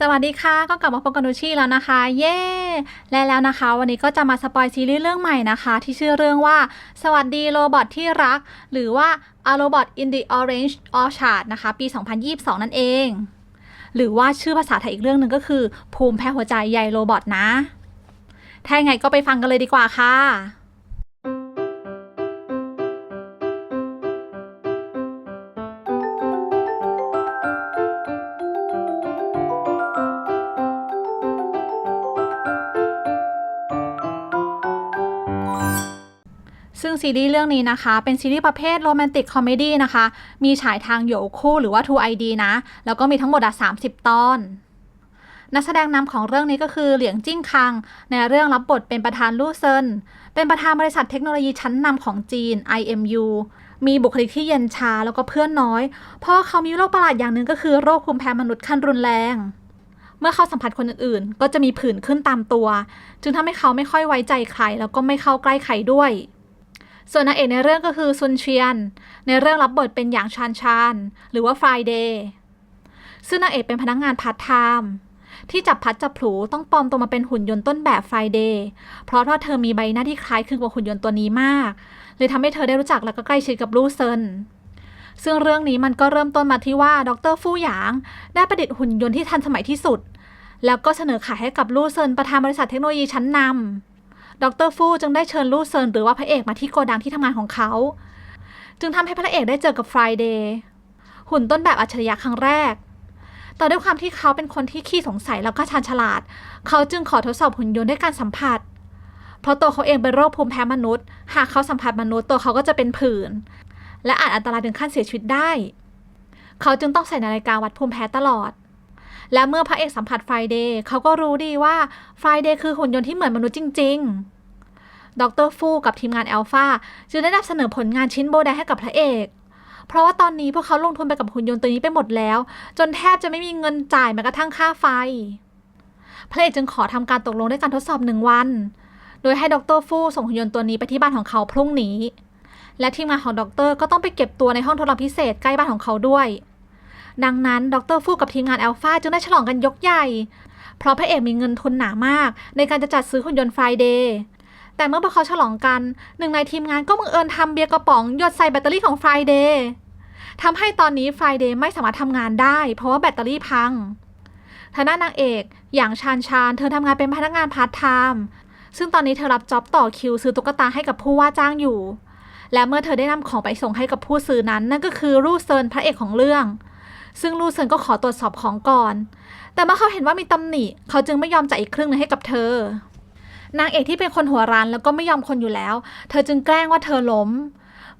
สวัสดีค่ะ ก็กลับมาพบกับนุชชี่แล้วนะคะ เย้ และแล้วนะคะ วันนี้ก็จะมาสปอยซีรีส์เรื่องใหม่นะคะ ที่ชื่อเรื่องว่า สวัสดีโรบอทที่รัก หรือว่า A Robot in the Orange Orchard นะคะ ปี 2022 นั่นเอง หรือว่าชื่อภาษาไทยอีกเรื่องหนึ่งก็คือ ภูมิแพ้หัวใจใยโรบอทนะ ถ้ายังไงก็ไปฟังกันเลยดีกว่าค่ะ งซีรีส์เรื่องนี้นะคะ เป็นซีรีส์ประเภทโรแมนติกคอมเมดี้นะคะ มีฉายทางโยคู่หรือว่า True ID นะ แล้วก็มีทั้งหมดอะ30 ตอน นักแสดงนำของเรื่องนี้ก็คือเหลียงจิ้งคัง ในเรื่องรับบทเป็นประธานลู่เซิน เป็นประธานบริษัทเทคโนโลยีชั้นนำของจีน IMU มีบุคลิกที่เย็นชาแล้วก็เพื่อนน้อย เพราะว่าเขามีโรคประหลาดอย่างหนึ่งก็คือโรคภูมิแพ้มนุษย์ขั้นรุนแรง เมื่อเขาสัมผัสคนอื่นๆ ก็จะมีผื่นขึ้นตามตัว จึงทำให้เขาไม่ค่อยไว้ใจใคร แล้วก็ไม่เข้าใกล้ใครด้วย ส่วนนางเอกในเรื่องก็คือซุนเชียน ในเรื่องรับบทเป็นหยางชานชานหรือว่าฟรายเดย์ซึ่งนางเอกเป็นพนักงงานพาร์ทไทม์ที่จับพัดจับผูต้องปลอมตัวมาเป็นหุ่นยนต์ต้นแบบฟรายเดย์เพราะว่าเธอมีใบหน้าที่คล้ายคลึงกับหุ่นยนต์ตัวนี้มาก เลยทำให้เธอได้รู้จักและก็ใกล้ชิดกับลู่เซิน ซึ่งเรื่องนี้มันก็เริ่มต้นมาที่ว่าดรฟู่หยาง ได้ประดิษฐ์หุ่นยนต์ที่ทันสมัยที่สุด แล้วก็เสนอขายให้กับลู่เซินประธานบริษัทเทคโนโลยีชั้นนำ ดรฟู่จึงได้เชิญลู่เซินหรือว่าพระเอกมาที่โกดังที่ทำงานของเขา จึงทำให้พระเอกได้เจอกับฟรายเดย์หุ่นต้นแบบอัจฉริยะครั้งแรก แต่ด้วยความที่เขาเป็นคนที่ขี้สงสัยแล้วก็ชาญฉลาด เขาจึงขอทดสอบหุ่นยนต์ด้วยการสัมผัส เพราะตัวเขาเองเป็นโรคภูมิแพ้มนุษย์ หากเขาสัมผัสมนุษย์ตัวเขาก็จะเป็นผื่น และอาจอันตรายถึงขั้นเสียชีวิตได้ เขาจึงต้องใส่นาฬิกาวัดภูมิแพ้ตลอด และเมื่อพระเอกสัมผัสไฟเดย์เขาก็รู้ดีว่าไฟเดย์คือหุ่นยนต์ที่เหมือนมนุษย์จริง ๆ ดรฟูกับทีมงานแอลฟาจึงได้นำเสนอผลงานชิ้นโบแดงให้กับพระเอก เพราะว่าตอนนี้พวกเขาลงทุนไปกับหุ่นยนต์ตัวนี้ไปหมดแล้ว จนแทบจะไม่มีเงินจ่ายแม้กระทั่งค่าไฟ พระเอกจึงขอทำการตกลงด้วยการทดสอบหนึ่งวัน โดยให้ดรฟูส่งหุ่นยนต์ตัวนี้ไปที่บ้านของเขาพรุ่งนี้ และทีมงานของดรก็ต้องไปเก็บตัวในห้องทดลองพิเศษใกล้บ้านของเขาด้วย ดังนั้นดรฟูกับทีมงานแอลฟาจึงได้ฉลองกันยกใหญ่ เพราะพระเอกมีเงินทุนหนามาก ในการจะจัดซื้อหุ่นยนต์ไฟเดย์แต่เมื่อพวกเขาฉลองกัน หนึ่งในทีมงานก็บังเอิญทำเบียร์กระป๋องหยดใส่แบตเตอรี่ของ Friday ทำให้ตอนนี้ Friday ไม่สามารถทำงานได้ เพราะว่าแบตเตอรี่พังทางด้านนางเอก อย่างชาญชาญเธอทำงานเป็นพนักงานพาร์ทไทม์ซึ่งตอนนี้เธอรับจ็อบต่อคิวซื้อตุ๊กตาให้กับผู้ว่าจ้างอยู่ และเมื่อเธอได้นำของไปส่งให้กับผู้ซื้อนั้น นั่นก็คือรูเซินพระเอกของเรื่อง ซึ่งรูเซินก็ขอตรวจสอบของก่อน แต่เมื่อเขาเห็นว่ามีตำหนิ เขาจึงไม่ยอมจ่ายอีกครึ่งหนึงให้กับเธอ นางเอกที่เป็นคนหัวร้านแล้วก็ไม่ยอมคนอยู่แล้ว เธอจึงแกล้งว่าเธอล้ม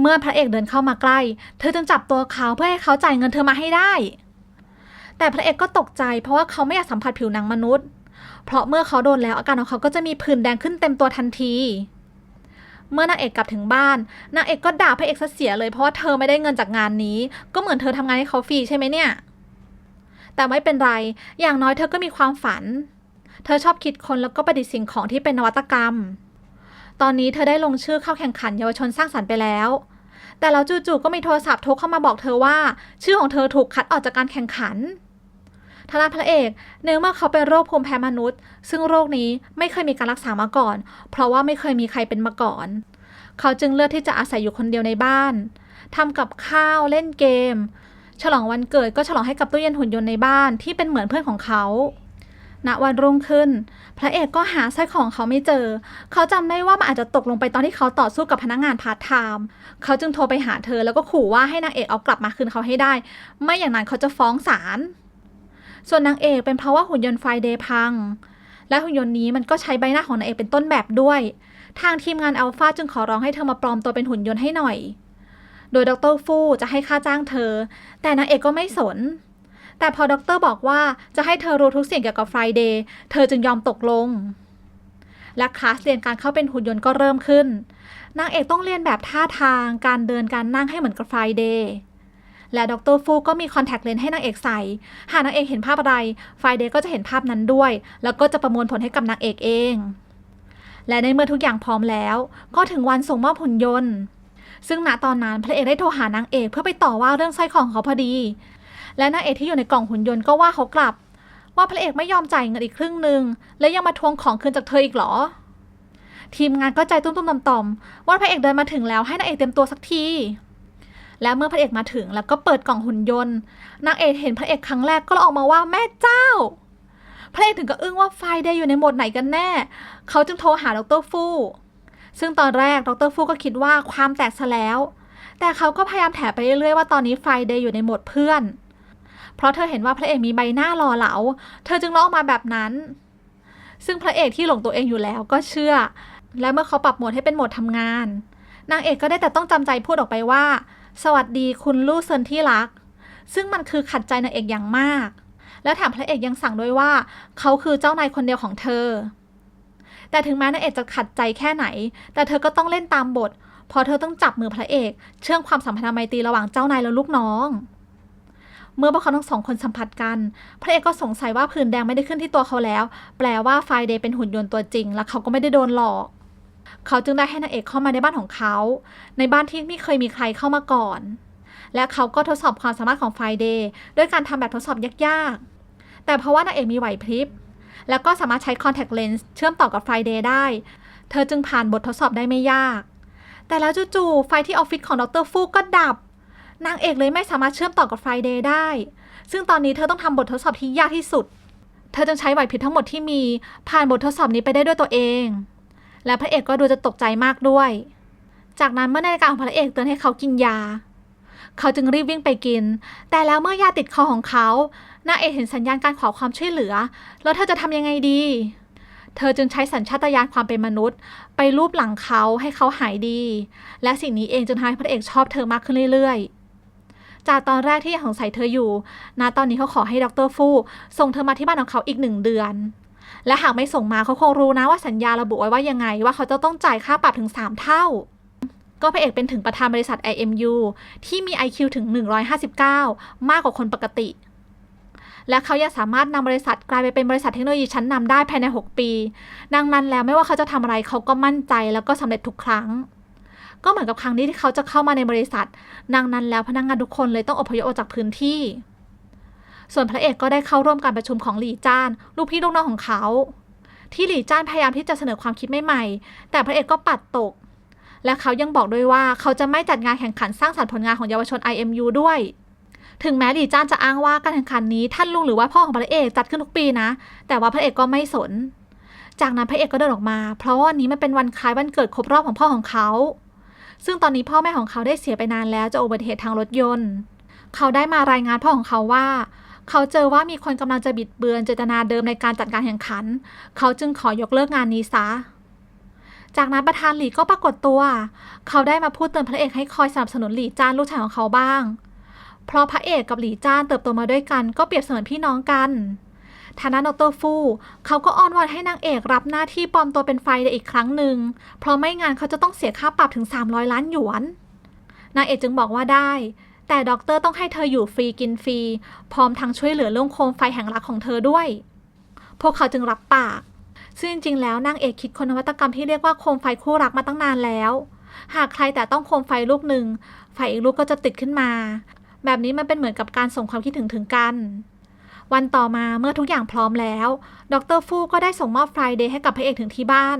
เมื่อพระเอกเดินเข้ามาใกล้ เธอจึงจับตัวเขาเพื่อให้เขาจ่ายเงินเธอมาให้ได้ แต่พระเอกก็ตกใจ เพราะว่าเขาไม่อยากสัมผัสผิวหนังมนุษย์ เพราะเมื่อเขาโดนแล้วอาการของเขาก็จะมีผื่นแดงขึ้นเต็มตัวทันที เมื่อนางเอกกลับถึงบ้านนางเอกก็ด่าพระเอกซะเสียเลยเพราะว่าเธอไม่ได้เงินจากงานนี้ ก็เหมือนเธอทำงานให้เขาฟรีใช่ไหมเนี่ย แต่ไม่เป็นไร อย่างน้อยเธอก็มีความฝัน เธอชอบคิดคนแล้วก็ประดิษฐ์สิ่งของที่เป็นนวัตกรรม ตอนนี้เธอได้ลงชื่อเข้าแข่งขันเยาวชนสร้างสรรค์ไปแล้ว แต่แล้วจู่ๆก็มีโทรศัพท์โทรเข้ามาบอกเธอว่า ชื่อของเธอถูกคัดออกจากการแข่งขัน ทางด้านพระเอก เนื่องมื่อเขาเป็นโรคภูมิแพ้มนุษย์ ซึ่งโรคนี้ไม่เคยมีการรักษามาก่อน เพราะว่าไม่เคยมีใครเป็นมาก่อน เขาจึงเลือกที่จะอาศัยอยู่คนเดียวในบ้านทำกับข้าวเล่นเกม ฉลองวันเกิดก็ฉลองให้กับตู้เย็นหุ่นยนต์ในบ้านที่เป็นเหมือนเพื่อนของเขาณวันรุ่งขึ้น พระเอกก็หาสร้อยของเขาไม่เจอ เขาจำได้ว่ามันอาจจะตกลงไปตอนที่เขาต่อสู้กับพนักงานพาร์ทไทม์เขาจึงโทรไปหาเธอแล้วก็ขู่ว่าให้นางเอกเอากลับมาคืนเขาให้ได้ ไม่อย่างนั้นเขาจะฟ้องศาล ส่วนนางเอกเป็นเพราะว่าหุ่นยนต์ไฟเดย์พัง และหุ่นยนต์นี้มันก็ใช้ใบหน้าของนางเอกเป็นต้นแบบด้วย ทางทีมงานอัลฟาจึงขอร้องให้เธอมาปลอมตัวเป็นหุ่นยนต์ให้หน่อย โดยดรฟูจะให้ค่าจ้างเธอ แต่นางเอกก็ไม่สน แต่พอด็อกเตอร์บอกว่าจะให้เธอรู้ทุกสิ่งเกี่ยวกับ Friday เธอจึงยอมตกลง และคลาสเรียนการเข้าเป็นหุ่นยนต์ก็เริ่มขึ้น นางเอกต้องเรียนแบบท่าทาง การเดินการนั่งให้เหมือนกับ Friday และดรฟูก็มีคอนแทคเลนส์ให้นางเอกใส่ หากนางเอกเห็นภาพอะไร Friday ก็จะเห็นภาพนั้นด้วย แล้วก็จะประมวลผลให้กับนางเอกเอง และในเมื่อทุกอย่างพร้อมแล้ว ก็ถึงวันส่งมอบหุ่นยนต์ ซึ่งณตอนนั้นพระเอกได้โทรหานางเอกเพื่อไปต่อว่าเรื่องสร้อยของเขาพอดี และนางเอกที่อยู่ในกล่องหุ่นยนต์ก็ว่าเขากลับ ว่าพระเอกไม่ยอมจ่ายเงินอีกครึ่งหนึ่งและยังมาทวงของคืนจากเธออีกหรอทีมงานก็ใจตุ้มๆต่อมๆว่าพระเอกเดินมาถึงแล้วให้นางเอกเตรียมตัวสักที และเมื่อพระเอกมาถึงแล้วก็เปิดกล่องหุ่นยนต์นางเอกเห็นพระเอกครั้งแรกก็ร้องออกมาว่าแม่เจ้า พระเอกถึงกับอึ้งว่าไฟเดย์อยู่ในโหมดไหนกันแน่ เขาจึงโทรหาดรฟู่ซึ่งตอนแรกดรฟู่ก็คิดว่าความแตกซะแล้ว แต่เขาก็พยายามแถไปเรื่อยๆว่าตอนนี้ไฟเดย์อยู่ในโหมดเพื่อน เพราะเธอเห็นว่าพระเอกมีใบหน้าหล่อเหลา เธอจึงร้องออกมาแบบนั้น ซึ่งพระเอกที่หลงตัวเองอยู่แล้วก็เชื่อ และเมื่อเขาปรับโหมดให้เป็นโหมดทำงาน นางเอกก็ได้แต่ต้องจำใจพูดออกไปว่า สวัสดีคุณลู่เซินที่รัก ซึ่งมันคือขัดใจนางเอกอย่างมาก และแถมพระเอกยังสั่งด้วยว่า เขาคือเจ้านายคนเดียวของเธอ แต่ถึงแม้นางเอกจะขัดใจแค่ไหน แต่เธอก็ต้องเล่นตามบทเพราะเธอต้องจับมือพระเอก เชื่อมความสัมพันธ์ไมตรีระหว่างเจ้านายและลูกน้อง เมื่อพวกเขาทั้งสองคนสัมผัสกัน พระเอกก็สงสัยว่าผื่นแดงไม่ได้ขึ้นที่ตัวเขาแล้ว แปลว่าไฟเดย์เป็นหุ่นยนต์ตัวจริง และเขาก็ไม่ได้โดนหลอก เขาจึงได้ให้นางเอกเข้ามาในบ้านของเขา ในบ้านที่ไม่เคยมีใครเข้ามาก่อน และเขาก็ทดสอบความสามารถของไฟเดย์ด้วยการทำแบบทดสอบยากๆ แต่เพราะว่านางเอกมีไหวพริบ แล้วก็สามารถใช้ contact lens เชื่อมต่อกับไฟเดย์ได้ เธอจึงผ่านบททดสอบได้ไม่ยาก แต่แล้วจู่ๆไฟที่ออฟฟิศของดรฟูก็ดับ นางเอกเลยไม่สามารถเชื่อมต่อกับไฟเดย์ได้ ซึ่งตอนนี้เธอต้องทำบททดสอบที่ยากที่สุด เธอจึงใช้ไหวพริบทั้งหมดที่มีผ่านบททดสอบนี้ไปได้ด้วยตัวเอง และพระเอกก็ดูจะตกใจมากด้วย จากนั้นเมื่อนาฬิกาของพระเอกเตือนให้เขากินยา เขาจึงรีบวิ่งไปกิน แต่แล้วเมื่อยาติดคอของเขานางเอกเห็นสัญญาณการขอความช่วยเหลือ แล้วเธอจะทำยังไงดี เธอจึงใช้สัญชาตญาณความเป็นมนุษย์ ไปรูปหลังเขาให้เขาหายดี และสิ่งนี้เองจึงทำให้พระเอกชอบเธอมากขึ้นเรื่อยๆ จากตอนแรกที่ยังสงสัยเธออยู่ณตอนนี้เขาขอให้ดรฟู่ส่งเธอมาที่บ้านของเขาอีกหนึ่งเดือน และหากไม่ส่งมาเขาคงรู้นะว่าสัญญาระบุไว้ว่ายังไง ว่าเขาจะต้องจ่ายค่าปรับถึง 3 เท่า ก็พระเอกเป็นถึงประธานบริษัท IMU ที่มี IQ ถึง 159 มากกว่าคนปกติ และเขายังสามารถนำบริษัทกลายไปเป็นบริษัทเทคโนโลยีชั้นนำได้ภายใน 6 ปี ดังนั้นแล้วไม่ว่าเขาจะทำอะไรเขาก็มั่นใจแล้วก็สำเร็จทุกครั้งก็เหมือนกับครั้งนี้ที่เขาจะเข้ามาในบริษัท ดังนั้นแล้วพนักงงานทุกคนเลยต้องอพยพออกจากพื้นที่ ส่วนพระเอกก็ได้เข้าร่วมการประชุมของหลี่จ้าน ลูกพี่ลูกน้องของเขา ที่หลี่จ้านพยายามที่จะเสนอความคิดใหม่ๆ แต่พระเอกก็ปัดตก และเขายังบอกด้วยว่าเขาจะไม่จัดงานแข่งขันสร้างสรรค์ผลงานของเยาวชน IMU ด้วย ถึงแม้หลี่จ้านจะอ้างว่าการแข่งขันนี้ท่านลุงหรือว่าพ่อของพระเอกจัดขึ้นทุกปีนะ แต่ว่าพระเอกก็ไม่สน จากนั้นพระเอกก็เดินออกมา เพราะว่าวันนี้มันเป็นวันคล้ายวันเกิดครบรอบของพ่อของเขาซึ่งตอนนี้พ่อแม่ของเขาได้เสียไปนานแล้วจากอุบัติเหตุทางรถยนต์ เขาได้มารายงานพ่อของเขาว่า เขาเจอว่ามีคนกำลังจะบิดเบือนเจตนาเดิมในการจัดการแข่งขัน เขาจึงขอยกเลิกงานนี้ซะ จากนั้นประธานหลีก็ปรากฏตัว เขาได้มาพูดเตือนพระเอกให้คอยสนับสนุนหลีจ้านลูกชายของเขาบ้าง เพราะพระเอกกับหลีจ้านเติบโตมาด้วยกัน ก็เปรียบเสมือนพี่น้องกันทางด้านดรฟูเขาก็อ้อนวอนให้นางเอกรับหน้าที่ปลอมตัวเป็นไฟเดย์อีกครั้งหนึ่ง เพราะไม่งั้นเขาจะต้องเสียค่าปรับถึง 300 ล้านหยวน นางเอกจึงบอกว่าได้ แต่ด็อกเตอร์ต้องให้เธออยู่ฟรีกินฟรี พร้อมทั้งช่วยเหลือเรื่องโคมไฟแห่งรักของเธอด้วย พวกเขาจึงรับปาก ซึ่งจริงๆ แล้วนางเอกคิดคนนวัตกรรมที่เรียกว่าโคมไฟคู่รักมาตั้งนานแล้ว หากใครแต่ต้องโคมไฟลูกหนึ่ง ไฟอีกลูกก็จะติดขึ้นมา แบบนี้มันเป็นเหมือนกับการส่งความคิดถึงถึงกัน วันต่อมาเมื่อทุกอย่างพร้อมแล้ว ดรฟูก็ได้ส่งมอบไฟเดย์ให้กับพระเอกถึงที่บ้าน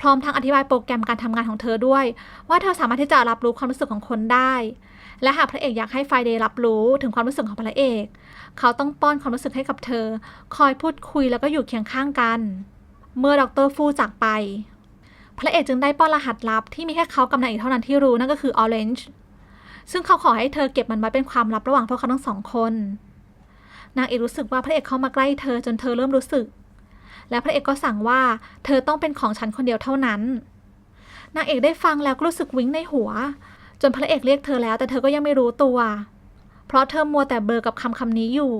พร้อมทั้งอธิบายโปรแกรมการทำงานของเธอด้วย ว่าเธอสามารถที่จะรับรู้ความรู้สึกของคนได้ และหากพระเอกอยากให้ไฟเดย์รับรู้ถึงความรู้สึกของพระเอก เขาต้องป้อนความรู้สึกให้กับเธอ คอยพูดคุยแล้วก็อยู่เคียงข้างกัน เมื่อดรฟูจากไป พระเอกจึงได้ป้อนรหัสลับที่มีแค่เขากับนางเอกเท่านั้นที่รู้นั่นก็คือ Orange ซึ่งเขาขอให้เธอเก็บมันไว้เป็นความลับระหว่างพวกเขาทั้งสองคน นางเอกรู้สึกว่าพระเอกเข้ามาใกล้เธอจนเธอเริ่มรู้สึก และพระเอกก็สั่งว่าเธอต้องเป็นของฉันคนเดียวเท่านั้น นางเอกได้ฟังแล้วก็รู้สึกวิ้งในหัว จนพระเอกเรียกเธอแล้วแต่เธอก็ยังไม่รู้ตัว เพราะเธอมัวแต่เบลอกับคำคำนี้อยู่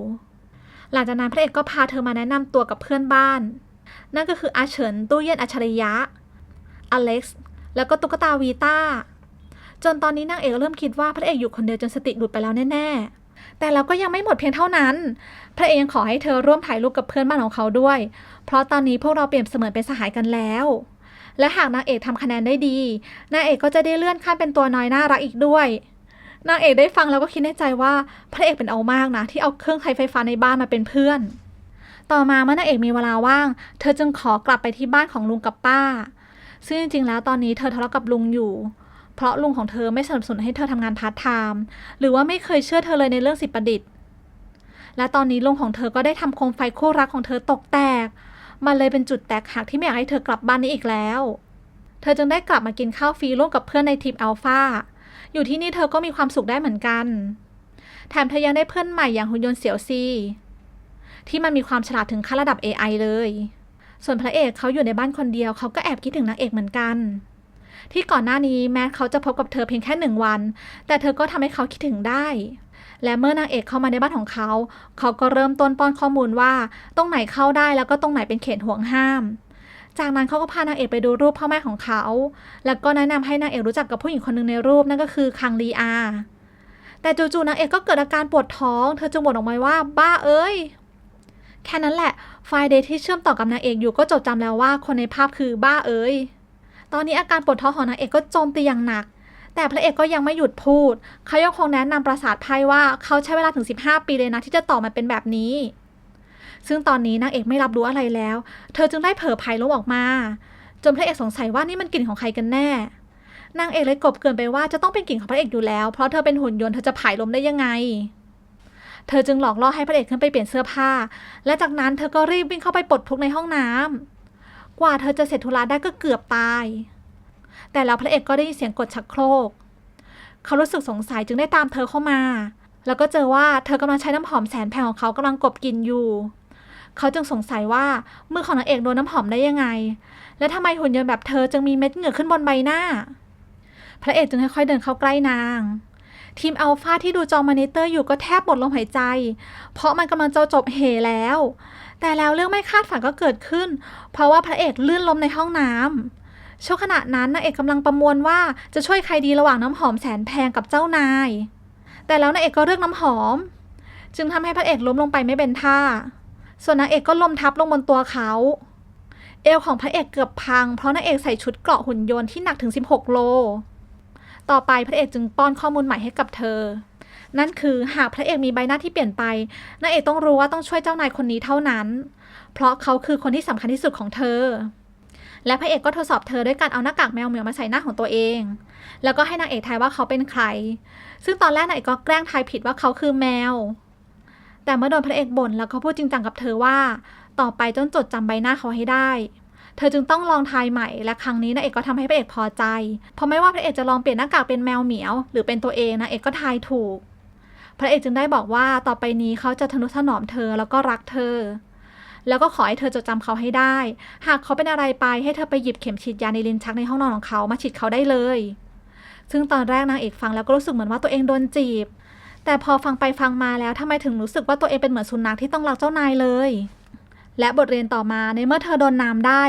หลังจากนั้นพระเอกก็พาเธอมาแนะนำตัวกับเพื่อนบ้าน นั่นก็คืออาเฉินตู้เย็นอัจฉริยะ อเล็กซ์ แล้วก็ตุ๊กตาวีต้า จนตอนนี้นางเอกเริ่มคิดว่าพระเอกอยู่คนเดียวจนสติหลุดไปแล้วแน่ๆ แต่เราก็ยังไม่หมดเพียงเท่านั้น พระเอกยังขอให้เธอร่วมถ่ายรูปกับเพื่อนบ้านของเขาด้วย เพราะตอนนี้พวกเราเปรียบเสมือนเป็นสหายกันแล้ว และหากนางเอกทำคะแนนได้ดี นางเอกก็จะได้เลื่อนขั้นเป็นตัวน้อยน่ารักอีกด้วย นางเอกได้ฟังแล้วก็คิดในใจว่าพระเอกเป็นเอามากนะ ที่เอาเครื่องใช้ไฟฟ้าในบ้านมาเป็นเพื่อน ต่อมาเมื่อนางเอกมีเวลาว่าง เธอจึงขอกลับไปที่บ้านของลุงกับป้า ซึ่งจริงๆแล้วตอนนี้เธอทะเลาะกับลุงอยู่เพราะลุงของเธอไม่สนับสนุนให้เธอทำงานพาร์ทไทม์ หรือว่าไม่เคยเชื่อเธอเลยในเรื่องสิบประดิษฐ์ และตอนนี้ลุงของเธอก็ได้ทำโคมไฟคู่รักของเธอตกแตก มันเลยเป็นจุดแตกหักที่ไม่อยากให้เธอกลับบ้านนี้อีกแล้ว เธอจึงได้กลับมากินข้าวฟรีร่วมกับเพื่อนในทีมอัลฟาอยู่ที่นี่เธอก็มีความสุขได้เหมือนกัน แถมเธอยังได้เพื่อนใหม่อย่างหุ่นยนต์เสี่ยวซีที่มันมีความฉลาดถึงขั้นระดับ AI เลย ส่วนพระเอกเขาอยู่ในบ้านคนเดียวเขาก็แอบคิดถึงนางเอกเหมือนกัน ที่ก่อนหน้านี้แม้เขาจะพบกับเธอเพียงแค่หนึ่งวัน แต่เธอก็ทำให้เขาคิดถึงได้ และเมื่อนางเอกเข้ามาในบ้านของเขา เขาก็เริ่มต้นป้อนข้อมูลว่าตรงไหนเข้าได้แล้วก็ตรงไหนเป็นเขตห่วงห้าม จากนั้นเขาก็พานางเอกไปดูรูปพ่อแม่ของเขา แล้วก็แนะนำให้นางเอกรู้จักกับผู้หญิงคนหนึ่งในรูปนั่นก็คือคังลีอา แต่จู่ๆนางเอกก็เกิดอาการปวดท้อง เธอจึงบ่นออกมาว่า บ้าเอ้ย แค่นั้นแหละ ไฟล์เดย์ที่เชื่อมต่อกับนางเอกอยู่ก็จดจำแล้วว่าคนในภาพคือบ้าเอ้ย ตอนนี้อาการปวดท้องของนางเอกก็โจมตีอย่างหนัก แต่พระเอกก็ยังไม่หยุดพูด เขายังคงแนะนำประสาทไพ่ว่าเขาใช้เวลาถึง 15 ปีเลยนะ ที่จะต่อมาเป็นแบบนี้ ซึ่งตอนนี้นางเอกไม่รับรู้อะไรแล้ว เธอจึงได้เผลอไพ่ลมออกมา จนพระเอกสงสัยว่านี่มันกลิ่นของใครกันแน่ นางเอกเลยกบเกลื่อนไปว่าจะต้องเป็นกลิ่นของพระเอกอยู่แล้ว เพราะเธอเป็นหุ่นยนต์เธอจะผายลมได้ยังไง เธอจึงหลอกล่อให้พระเอกขึ้นไปเปลี่ยนเสื้อผ้า และจากนั้นเธอก็รีบวิ่งเข้าไปปลดทุกข์ในห้องน้ำกว่าเธอจะเสร็จธุระได้ก็เกือบตาย แต่แล้วพระเอกก็ได้ยินเสียงกดชักโครก เขารู้สึกสงสัยจึงได้ตามเธอเข้ามา แล้วก็เจอว่าเธอกำลังใช้น้ำหอมแสนแพงของเขากำลังกบกินอยู่ เขาจึงสงสัยว่ามือของนางเอกโดนน้ำหอมได้ยังไง และทำไมหุ่นยนต์แบบเธอจึงมีเม็ดเหงื่อขึ้นบนใบหน้า พระเอกจึงค่อยๆเดินเข้าใกล้นาง ทีมอัลฟาที่ดูจอมอนิเตอร์อยู่ก็แทบหมดลมหายใจ เพราะมันกำลังจะจบเหแล้วแต่แล้วเรื่องไม่คาดฝันก็เกิดขึ้น เพราะว่าพระเอกลื่นล้มในห้องน้ำ ช่วงขณะนั้นนางเอกกำลังประมวลว่าจะช่วยใครดีระหว่างน้ำหอมแสนแพงกับเจ้านาย แต่แล้วนางเอกก็เลือกน้ำหอม จึงทำให้พระเอกล้มลงไปไม่เป็นท่า ส่วนนางเอกก็ล้มทับลงบนตัวเขา เอวของพระเอกเกือบพัง เพราะนางเอกใส่ชุดเกราะหุ่นยนต์ที่หนักถึง 16 โล ต่อไปพระเอกจึงป้อนข้อมูลใหม่ให้กับเธอ นั่นคือหากพระเอกมีใบหน้าที่เปลี่ยนไปนางเอกต้องรู้ว่าต้องช่วยเจ้านายคนนี้เท่านั้น เพราะเขาคือคนที่สำคัญที่สุดของเธอ และพระเอกก็ทดสอบเธอด้วยการเอาหน้ากากแมวเหมียวมาใส่หน้าของตัวเอง แล้วก็ให้นางเอกทายว่าเขาเป็นใคร ซึ่งตอนแรกนางเอกก็แกล้งทายผิดว่าเขาคือแมว แต่เมื่อโดนพระเอกบ่นแล้วก็พูดจริงจังกับเธอว่า ต่อไปต้องจดจำใบหน้าเขาให้ได้ เธอจึงต้องลองทายใหม่ และครั้งนี้นางเอกก็ทำให้พระเอกพอใจ เพราะไม่ว่าพระเอกจะลองเปลี่ยนหน้ากากเป็นแมวเหมียว หรือเป็นตัวเองนางเอกก็ทายถูก พระเอกจึงได้บอกว่าต่อไปนี้เขาจะทนุถนอมเธอแล้วก็รักเธอ แล้วก็ขอให้เธอจดจำเขาให้ได้ หากเขาเป็นอะไรไปให้เธอไปหยิบเข็มฉีดยาในลิ้นชักในห้องนอนของเขามาฉีดเขาได้เลย ซึ่งตอนแรกนางเอกฟังแล้วก็รู้สึกเหมือนว่าตัวเองโดนจีบ แต่พอฟังไปฟังมาแล้วทำไมถึงรู้สึกว่าตัวเองเป็นเหมือนสุนัขที่ต้องรักเจ้านายเลย และบทเรียนต่อมาในเมื่อเธอโดนน้ำได้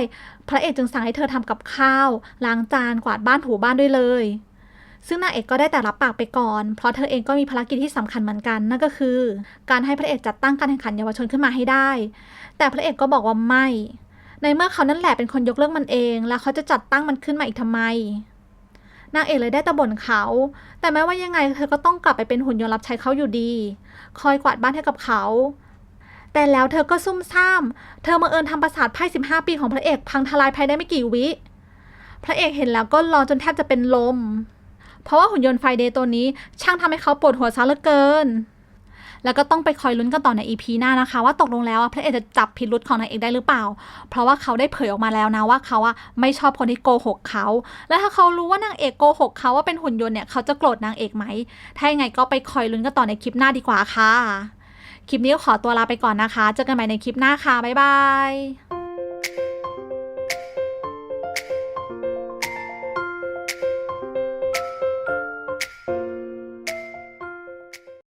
พระเอกจึงสั่งให้เธอทำกับข้าวล้างจานกวาดบ้านถูบ้านด้วยเลย ซึ่งนางเอกก็ได้แต่รับปากไปก่อน เพราะเธอเองก็มีภารกิจที่สำคัญเหมือนกัน นั่นก็คือ การให้พระเอกจัดตั้งการแข่งขันเยาวชนขึ้นมาให้ได้ แต่พระเอกก็บอกว่าไม่ ในเมื่อเขานั่นแหละเป็นคนยกเลิกมันเอง แล้วเขาจะจัดตั้งมันขึ้นมาอีกทำไม นางเอกเลยได้แตะบ่นเขา แต่แม้ว่ายังไงเธอก็ต้องกลับไปเป็นหุ่นยนต์รับใช้เขาอยู่ดี คอยกวาดบ้านให้กับเขา แต่แล้วเธอก็ซุ่มซ่าม เธอมาเอิญทำประสาทไพ่15 ปีของพระเอกพังทลายภายได้ไม่กี่วิพระเอกเห็นแล้วก็รอจนแทบจะเป็นลม เพราะว่าหุ่นยนต์ไฟเดย์ตัวนี้ ช่างทำให้เขาปวดหัวซะเหลือเกิน แล้วก็ต้องไปคอยลุ้นกันต่อใน EP หน้านะคะ ว่าตกลงแล้วพระเอกจะจับพิรุษของนางเอกได้หรือเปล่า เพราะว่าเขาได้เผยออกมาแล้วนะว่าเขาอะไม่ชอบคนที่โกหกเขา และถ้าเขารู้ว่านางเอกโกหกเขาว่าเป็นหุ่นยนต์เนี่ยเขาจะโกรธนางเอกไหม ถ้าอยังไงก็ไปคอยลุ้นกันต่อในคลิปหน้าดีกว่าค่ะ คลิปนี้ขอตัวลาไปก่อนนะคะ เจอกันใหม่ในคลิปหน้าค่ะบ๊ายบาย